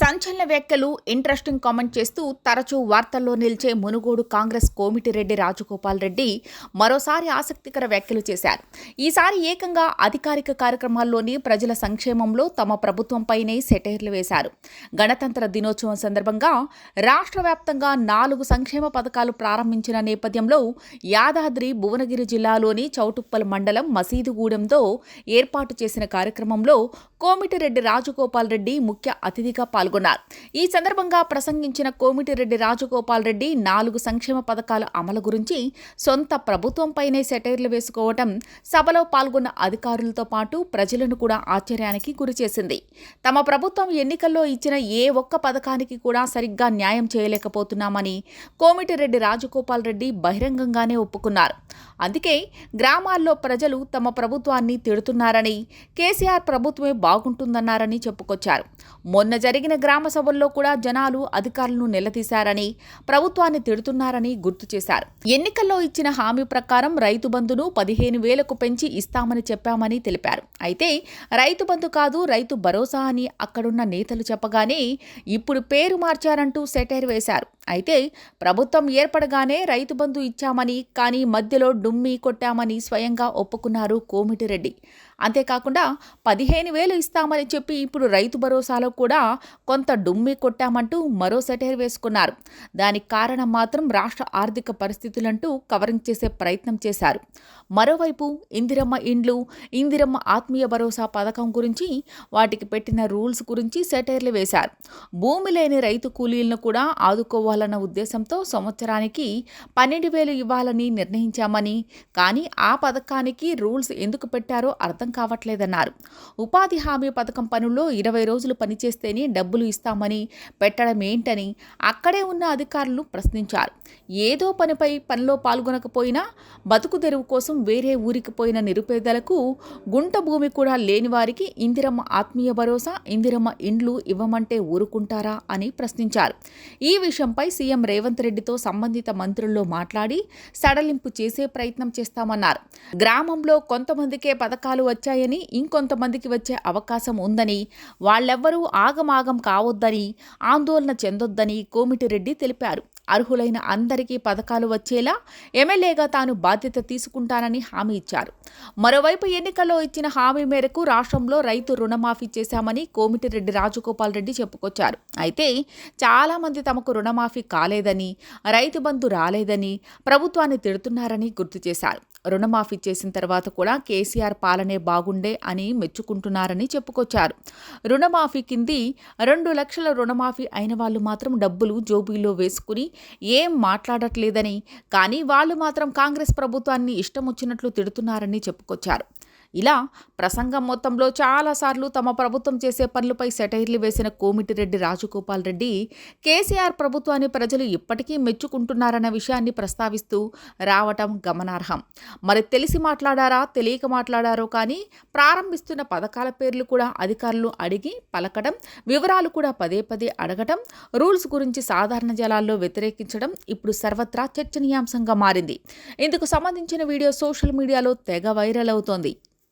సంచలన వ్యాఖ్యలు interesting comment చేస్తూ తరచూ వార్తల్లో నిలిచే మునుగోడు కాంగ్రెస్ కోమిటిరెడ్డి రాజగోపాల్ రెడ్డి మరోసారి ఆసక్తికర వ్యాఖ్యలు చేశారు. ఈసారి ఏకంగా అధికారిక కార్యక్రమాల్లోని ప్రజల సంక్షేమంలో తమ ప్రభుత్వంపైనే సెటైర్లు వేశారు. గణతంత్ర దినోత్సవం సందర్భంగా రాష్ట్ర వ్యాప్తంగా నాలుగు సంక్షేమ పథకాలు ప్రారంభించిన నేపథ్యంలో యాదాద్రి భువనగిరి జిల్లాలోని చౌటుప్పల్ మండలం మసీదుగూడెంతో ఏర్పాటు చేసిన కార్యక్రమంలో కోమిటిరెడ్డి రాజగోపాల్ రెడ్డి ముఖ్య అతిథిగా పాల్గొన్నారు. ఈ సందర్భంగా ప్రసంగించిన కోమిటిరెడ్డి రాజగోపాల్ రెడ్డి నాలుగు సంక్షేమ పథకాల అమలు గురించి సొంత ప్రభుత్వంపైనే సెటైర్లు వేసుకోవటం సభలో పాల్గొన్న అధికారులతో పాటు ప్రజలను కూడా ఆశ్చర్యానికి గురిచేసింది. తమ ప్రభుత్వం ఎన్నికల్లో ఇచ్చిన ఏ ఒక్క పథకానికి కూడా సరిగ్గా న్యాయం చేయలేకపోతున్నామని కోమిటిరెడ్డి రాజగోపాల్ రెడ్డి బహిరంగంగానే ఒప్పుకున్నారు. అందుకే గ్రామాల్లో ప్రజలు తమ ప్రభుత్వాన్ని తిడుతున్నారని కేసీఆర్ ప్రభుత్వమే బాగుంటుందన్నారని చెప్పుకొచ్చారు. మొన్న జరిగిన గ్రామ సభల్లో కూడా జనాలు అధికారులను నిలదీశారని ప్రభుత్వాన్ని తిడుతున్నారని గుర్తు చేశారు. ఎన్నికల్లో ఇచ్చిన హామీ ప్రకారం రైతు బంధును పదిహేను వేలకు పెంచి ఇస్తామని చెప్పామని తెలిపారు. అయితే రైతు బంధు కాదు రైతు భరోసా అని అక్కడున్న నేతలు చెప్పగానే ఇప్పుడు పేరు మార్చారంటూ సెటైర్ వేశారు. అయితే ప్రభుత్వం ఏర్పడగానే రైతు బంధు ఇచ్చామని కానీ మధ్యలో డుమ్మి కొట్టామని స్వయంగా ఒప్పుకున్నారు కోమిటిరెడ్డి. అంతేకాకుండా పదిహేను వేలు ఇస్తామని చెప్పి ఇప్పుడు రైతు భరోసాలో కూడా కొంత డుమ్మి కొట్టామంటూ మరో సెటైర్ వేసుకున్నారు. దానికి కారణం మాత్రం రాష్ట్ర ఆర్థిక పరిస్థితులంటూ కవరింగ్ చేసే ప్రయత్నం చేశారు. మరోవైపు ఇందిరమ్మ ఇండ్లు ఇందిరమ్మ ఆత్మీయ భరోసా పథకం గురించి వాటికి పెట్టిన రూల్స్ గురించి సెటైర్లు వేశారు. భూమి లేని రైతు కూలీలను కూడా ఇవ్వాలన్న ఉద్దేశంతో సంవత్సరానికి పన్నెండు వేలు ఇవ్వాలని నిర్ణయించామని కానీ ఆ పథకానికి రూల్స్ ఎందుకు పెట్టారో అర్థం కావట్లేదన్నారు. ఉపాధి హామీ పథకం పనుల్లో ఇరవై రోజులు పనిచేస్తేనే డబ్బులు ఇస్తామని పెట్టడం ఏంటని అక్కడే ఉన్న అధికారులు ప్రశ్నించారు. ఏదో పనిపై పనిలో పాల్గొనకపోయినా బతుకు తెరువు కోసం వేరే ఊరికి పోయిన నిరుపేదలకు గుంట భూమి కూడా లేని వారికి ఇందిరమ్మ ఆత్మీయ భరోసా ఇందిరమ్మ ఇండ్లు ఇవ్వమంటే ఊరుకుంటారా అని ప్రశ్నించారు. ఈ విషయంపై విషయంపై సీఎం రేవంత్ రెడ్డితో సంబంధిత మంత్రుల్లో మాట్లాడి సడలింపు చేసే ప్రయత్నం చేస్తామన్నారు. గ్రామంలో కొంతమందికే పథకాలు వచ్చాయని ఇంకొంతమందికి వచ్చే అవకాశం ఉందని వాళ్ళెవ్వరూ ఆగమాగం కావద్దని ఆందోళన చెందొద్దని కోమిటిరెడ్డి తెలిపారు. అర్హులైన అందరికీ పథకాలు వచ్చేలా ఎమ్మెల్యేగా తాను బాధ్యత తీసుకుంటానని హామీ ఇచ్చారు. మరోవైపు ఎన్నికల్లో ఇచ్చిన హామీ మేరకు రాష్ట్రంలో రైతు రుణమాఫీ చేశామని కోమిటిరెడ్డి రాజగోపాల్ రెడ్డి చెప్పుకొచ్చారు. అయితే చాలామంది తమకు రుణమాఫీ కాలేదని రైతు బంధు రాలేదని ప్రభుత్వాన్ని తిడుతున్నారని గుర్తు చేశారు. రుణమాఫీ చేసిన తర్వాత కూడా కేసీఆర్ పాలనే బాగుండే అని మెచ్చుకుంటున్నారని చెప్పుకొచ్చారు. రుణమాఫీ కింది రెండు లక్షల రుణమాఫీ అయిన వాళ్ళు మాత్రం డబ్బులు జోబీలో వేసుకుని ఏం మాట్లాడట్లేదని కానీ వాళ్ళు మాత్రం కాంగ్రెస్ ప్రభుత్వాన్ని ఇష్టం వచ్చినట్లు తిడుతున్నారని చెప్పుకొచ్చారు. ఇలా ప్రసంగం మొత్తంలో చాలాసార్లు తమ ప్రభుత్వం చేసే పనులపై సెటైర్లు వేసిన కోమిటిరెడ్డి రాజగోపాల్ రెడ్డి కేసీఆర్ ప్రభుత్వాన్ని ప్రజలు ఇప్పటికీ మెచ్చుకుంటున్నారన్న విషయాన్ని ప్రస్తావిస్తూ రావటం గమనార్హం. మరి తెలిసి మాట్లాడారా తెలియక మాట్లాడారో కానీ ప్రారంభిస్తున్న పథకాల పేర్లు కూడా అధికారులు అడిగి పలకడం వివరాలు కూడా పదే పదే అడగటం రూల్స్ గురించి సాధారణ జలాల్లో వ్యతిరేకించడం ఇప్పుడు సర్వత్రా చర్చనీయాంశంగా మారింది. ఇందుకు సంబంధించిన వీడియో సోషల్ మీడియాలో తెగ వైరల్ అవుతోంది.